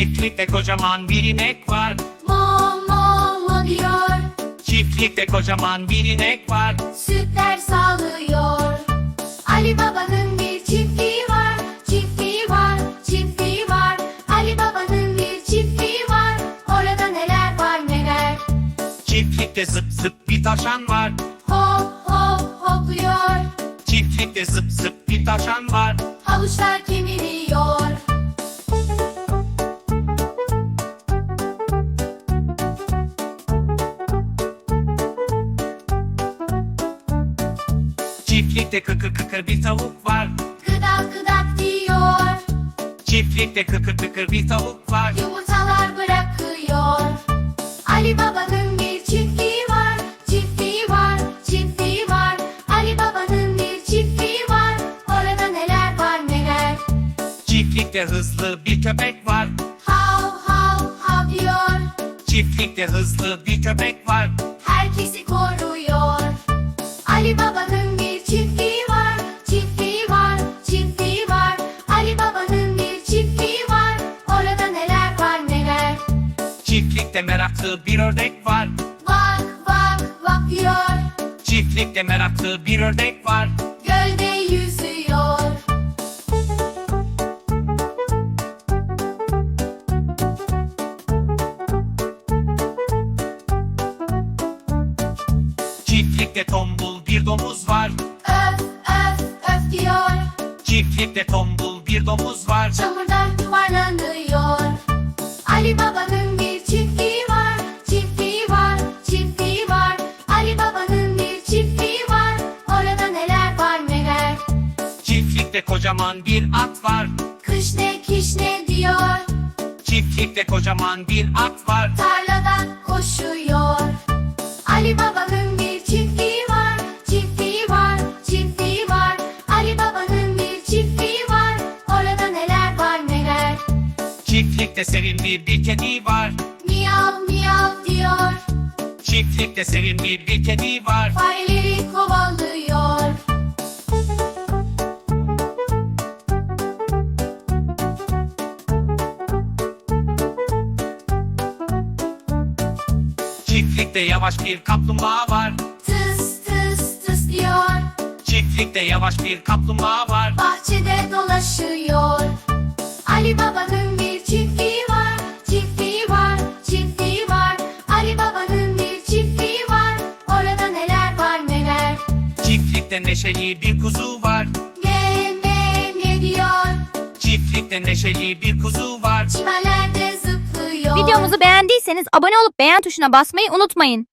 Çiftlikte kocaman bir inek var. Mo mo mo diyor. Çiftlikte kocaman bir inek var. Sütler sağlıyor. Ali Baba'nın bir çiftliği var. Çiftliği var. Çiftliği var. Ali Baba'nın bir çiftliği var. Orada neler var neler. Çiftlikte zıp zıp bir taşan var. Hop hop hopluyor. Çiftlikte zıp zıp bir taşan var. Havuçlar kemiriyor. Çiftlikte kıkır kıkır bir tavuk var. Gıdak gıdak diyor. Çiftlikte kıkır kıkır bir tavuk var. Yumurtalar bırakıyor. Ali Baba'nın bir çiftliği var. Çiftliği var. Çiftliği var. Ali Baba'nın bir çiftliği var. Orada neler var neler. Çiftlikte hızlı bir köpek var. Hav hav hav diyor. Çiftlikte hızlı bir köpek var. Herkesi koruyor. Çiftlikte meraklı bir ördek var. Vak vak vak diyor. Çiftlikte meraklı bir ördek var. Gölde yüzüyor. Çiftlikte tombul bir domuz var. Öf öf öf diyor. Çiftlikte tombul bir domuz var. Çamurdan kocaman bir at var. Kış ne kiş ne diyor. Çiftlikte kocaman bir at var. Tarlada koşuyor. Ali Baba'nın bir çiftliği var. Çiftliği var. Çiftliği var. Ali Baba'nın bir çiftliği var. Orada neler var neler. Çiftlikte sevimli bir kedi var. Miyav miyav diyor. Çiftlikte sevimli bir kedi var. Fareleri Çiftlikte yavaş bir kaplumbağa var. Tıs tıs tıs diyor. Çiftlikte yavaş bir kaplumbağa var. Bahçede dolaşıyor. Ali Baba'nın bir çiftliği var. Çiftliği var. Çiftliği var. Ali Baba'nın bir çiftliği var. Orada neler var neler. Çiftlikte neşeli bir kuzu var. Ne ne ne diyor. Çiftlikte neşeli bir kuzu var. Çimenlerde zıplıyor. Videomuzu beğendiyseniz abone olup beğen tuşuna basmayı unutmayın.